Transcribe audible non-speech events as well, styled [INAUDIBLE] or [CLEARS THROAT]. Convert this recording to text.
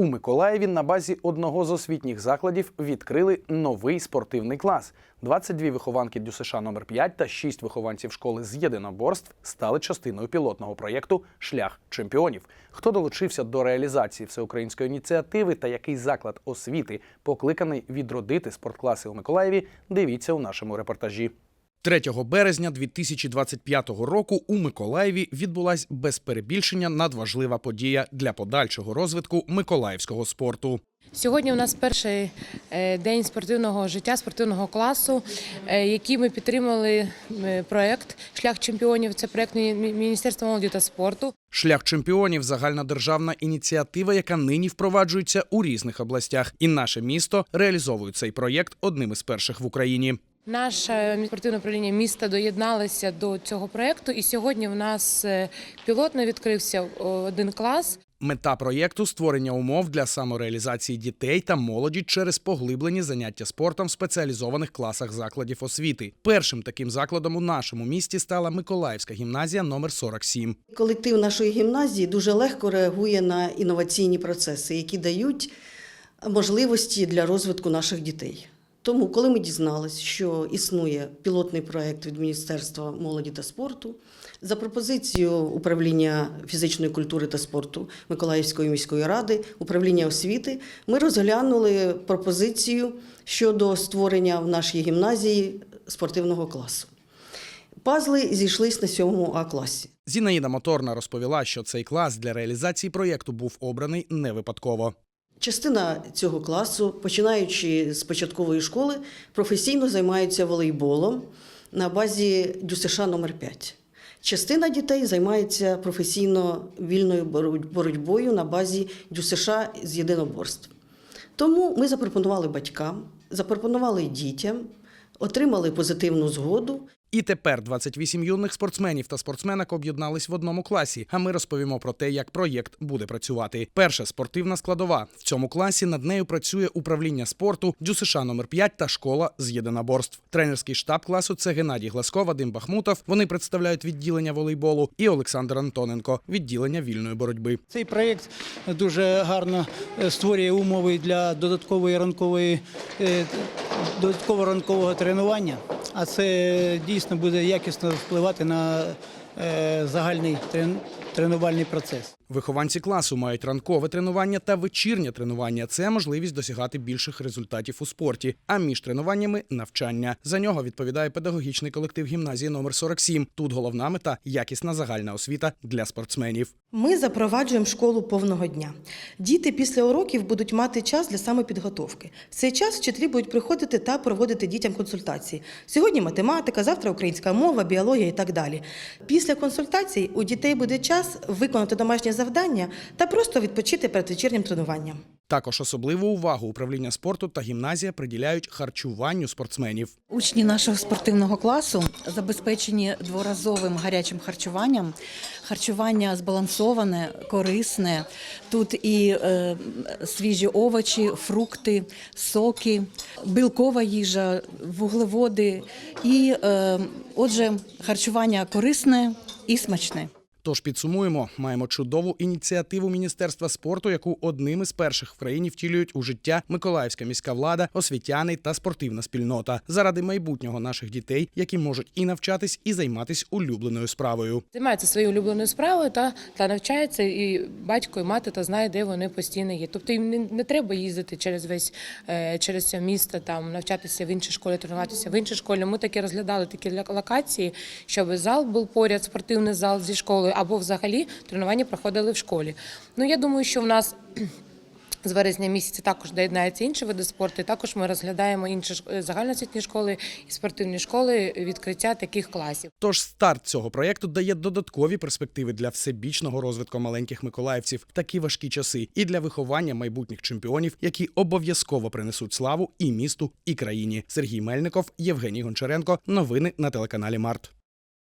У Миколаєві на базі одного з освітніх закладів відкрили новий спортивний клас. 22 вихованки ДЮСШ номер 5 та 6 вихованців школи з єдиноборств стали частиною пілотного проєкту Шлях чемпіонів. Хто долучився до реалізації всеукраїнської ініціативи та який заклад освіти покликаний відродити спорткласи у Миколаєві, дивіться у нашому репортажі. 3 березня 2025 року у Миколаєві відбулась без перебільшення надважлива подія для подальшого розвитку миколаївського спорту. Сьогодні у нас перший е, день спортивного життя, спортивного класу, е, який ми підтримали проект Шлях чемпіонів. Це проект Мі- Мі- Міністерства молоді та спорту. Шлях чемпіонів загальнодержавна ініціатива, яка нині впроваджується у різних областях, і наше місто реалізовує цей проєкт одним із перших в Україні. Наше спортивне управління міста доєдналося до цього проекту, і сьогодні в нас е, пілотно відкрився один клас. Мета проєкту створення умов для самореалізації дітей та молоді через поглиблені заняття спортом в спеціалізованих класах закладів освіти. Першим таким закладом у нашому місті стала Миколаївська гімназія номер 47. Колектив нашої гімназії дуже легко реагує на інноваційні процеси, які дають можливості для розвитку наших дітей. Тому, коли ми дізналися, що існує пілотний проект від Міністерства молоді та спорту, за пропозицією управління фізичної культури та спорту Миколаївської міської ради, управління освіти, ми розглянули пропозицію щодо створення в нашій гімназії спортивного класу. Пазли зійшлись на сьомому А класі. Зінаїда Моторна розповіла, що цей клас для реалізації проєкту був обраний не випадково. Частина цього класу, починаючи з початкової школи, професійно займаються волейболом на базі ДЮСШ номер 5 Частина дітей займається професійно вільною боротьбою на базі ДЮСШ з єдиноборств. Тому ми запропонували батькам, запропонували дітям, отримали позитивну згоду І тепер 28 юних спортсменів та спортсменок об'єднались в одному класі. А ми розповімо про те, як проєкт буде працювати. Перша спортивна складова в цьому класі над нею працює управління спорту ДЮСШ номер 5 та школа з єдиноборств. Тренерський штаб класу це Геннадій Гласко, Вадим Бахмутов. Вони представляють відділення волейболу і Олександр Антоненко відділення вільної боротьби. Цей проєкт дуже гарно е, створює умови для додаткової ранкової додаткового ранкового тренування, а це дійсно буде якісно впливати на е, загальний тренувальний процес. Вихованці класу мають ранкове тренування та вечірнє тренування. Це можливість досягати більших результатів у спорті. А між тренуваннями навчання. За нього відповідає педагогічний колектив гімназії номер 47. Тут головна мета якісна загальна освіта для спортсменів. Ми запроваджуємо школу повного дня. Діти після уроків будуть мати час для самопідготовки. В цей час вчителі будуть приходити та проводити дітям консультації. Сьогодні математика, завтра українська мова, біологія і так далі. Після консультацій у дітей буде час виконати домашнє завдання та просто відпочити перед вечірнім тренуванням. Також особливу увагу управління спорту та гімназія приділяють харчуванню спортсменів. Учні нашого спортивного класу забезпечені дворазовим гарячим харчуванням. Харчування збалансоване, корисне. Тут і е, свіжі овочі, фрукти, соки, білкова їжа, вуглеводи. І, е, отже, харчування корисне і смачне. Тож підсумуємо, маємо чудову ініціативу Міністерства спорту, яку одним із перших в країні втілюють у життя Миколаївська міська влада, освітяни та спортивна спільнота заради майбутнього наших дітей, які можуть і навчатись, і займатись улюбленою справою. Займається своєю улюбленою справою та, та навчається, і батько, і мати та знає, де вони постійно є. Тобто їм не, не треба їздити через весь е, через все місто, там навчатися в іншій школі, тренуватися в іншій школі. Ми таки розглядали такі локації, щоб зал був поряд, спортивний зал зі школою, або взагалі тренування проходили в школі. Ну я думаю, що в нас. [CLEARS THROAT] З вересня місяця також доєднаються інші види спорту. Також ми розглядаємо інші е, загальноосвітні школи і спортивні школи відкриття таких класів. Тож старт цього проєкту дає додаткові перспективи для всебічного розвитку маленьких миколаївців в такі важкі часи і для виховання майбутніх чемпіонів, які обов'язково принесуть славу і місту, і країні. Сергій Мельников, Євгеній Гончаренко. Новини на телеканалі Март.